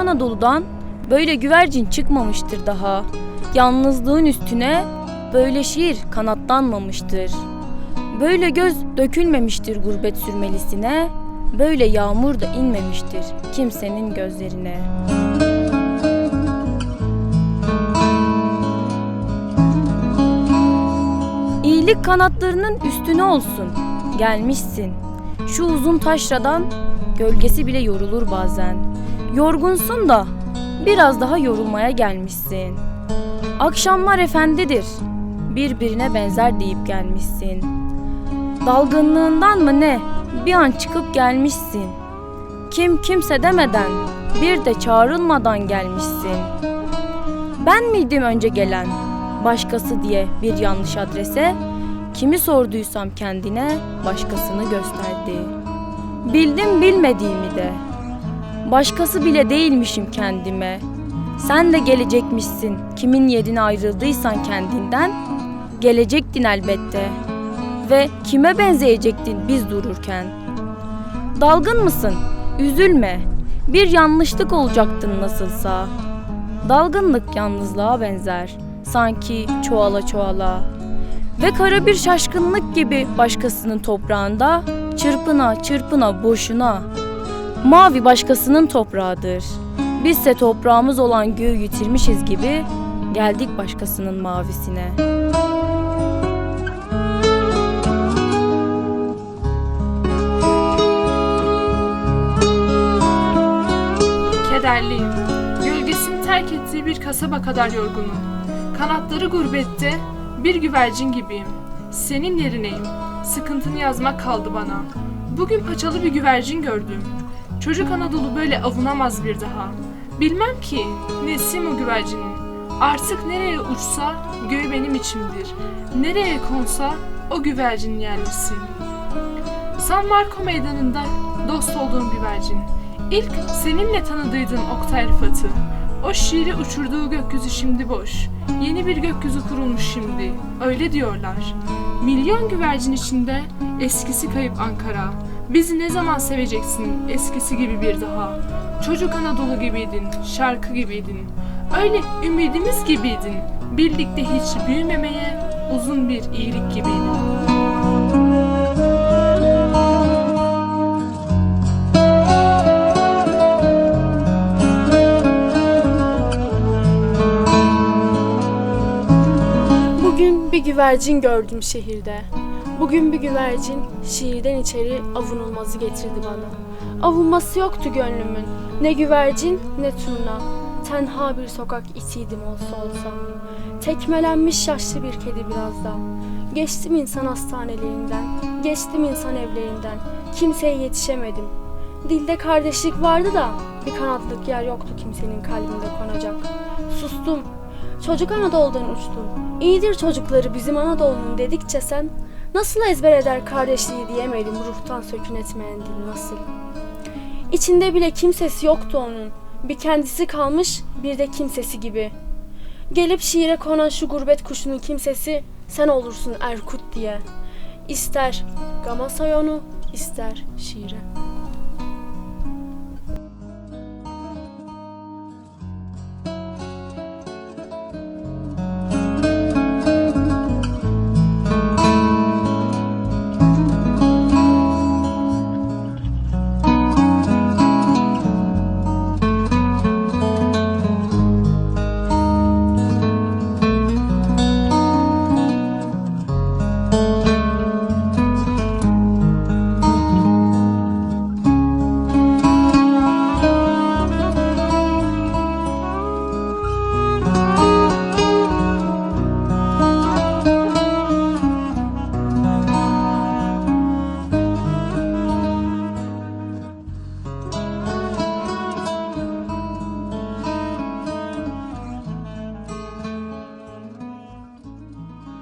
Anadolu'dan böyle güvercin çıkmamıştır daha. Yalnızlığın üstüne böyle şiir kanatlanmamıştır. Böyle göz dökülmemiştir gurbet sürmelisine, böyle yağmur da inmemiştir kimsenin gözlerine. İyilik kanatlarının üstüne olsun. Gelmişsin. Şu uzun taşradan gölgesi bile yorulur bazen. Yorgunsun da biraz daha yorulmaya gelmişsin. Akşamlar efendidir. Birbirine benzer deyip gelmişsin. Dalgınlığından mı ne? Bir an çıkıp gelmişsin. Kim kimse demeden bir de çağrılmadan gelmişsin. Ben miydim önce gelen? Başkası diye bir yanlış adrese kimi sorduysam kendine başkasını gösterdi. Bildim bilmediğimi de. Başkası bile değilmişim kendime. Sen de gelecekmişsin. Kimin yerine ayrıldıysan kendinden gelecektin elbette. Ve kime benzeyecektin biz dururken? Dalgın mısın? Üzülme. Bir yanlışlık olacaktın nasılsa. Dalgınlık yalnızlığa benzer. Sanki çoğala çoğala. Ve kara bir şaşkınlık gibi başkasının toprağında çırpına çırpına boşuna. Mavi başkasının toprağıdır. Bizse toprağımız olan göğü yitirmişiz gibi geldik başkasının mavisine. Kederliyim. Gölgesini terk ettiği bir kasaba kadar yorgunum. Kanatları gurbette bir güvercin gibiyim. Senin yerineyim. Sıkıntını yazmak kaldı bana. Bugün paçalı bir güvercin gördüm. Çocuk Anadolu böyle avunamaz bir daha. Bilmem ki nesim o güvercinin. Artık nereye uçsa göğü benim içimdir. Nereye konsa o güvercin yerleşsin. San Marco meydanında dost olduğum güvercin. İlk seninle tanıdıydım Oktay Rıfat'ı. O şiiri uçurduğu gökyüzü şimdi boş. Yeni bir gökyüzü kurulmuş şimdi. Öyle diyorlar. Milyon güvercin içinde eskisi kayıp Ankara. Bizi ne zaman seveceksin eskisi gibi bir daha? Çocuk Anadolu gibiydin, şarkı gibiydin. Öyle ümidimiz gibiydin. Birlikte hiç büyümemeye uzun bir iyilik gibiydin. Bugün bir güvercin gördüm şehirde. Bugün bir güvercin şiirden içeri avunulmazı getirdi bana. Avunması yoktu gönlümün. Ne güvercin ne turna. Tenha bir sokak itiydim olsa olsa. Tekmelenmiş yaşlı bir kedi biraz da. Geçtim insan hastanelerinden. Geçtim insan evlerinden. Kimseye yetişemedim. Dilde kardeşlik vardı da bir kanatlık yer yoktu kimsenin kalbinde konacak. Sustum. Çocuk Anadolu'dan uçtum. İyidir çocukları bizim Anadolu'nun dedikçe sen nasıl ezber eder kardeşliği diyemedim ruhtan sökün etmeyen dil nasıl. İçinde bile kimsesi yoktu onun. Bir kendisi kalmış bir de kimsesi gibi. Gelip şiire konan şu gurbet kuşunun kimsesi sen olursun Erkut diye. İster gama say onu ister şiire.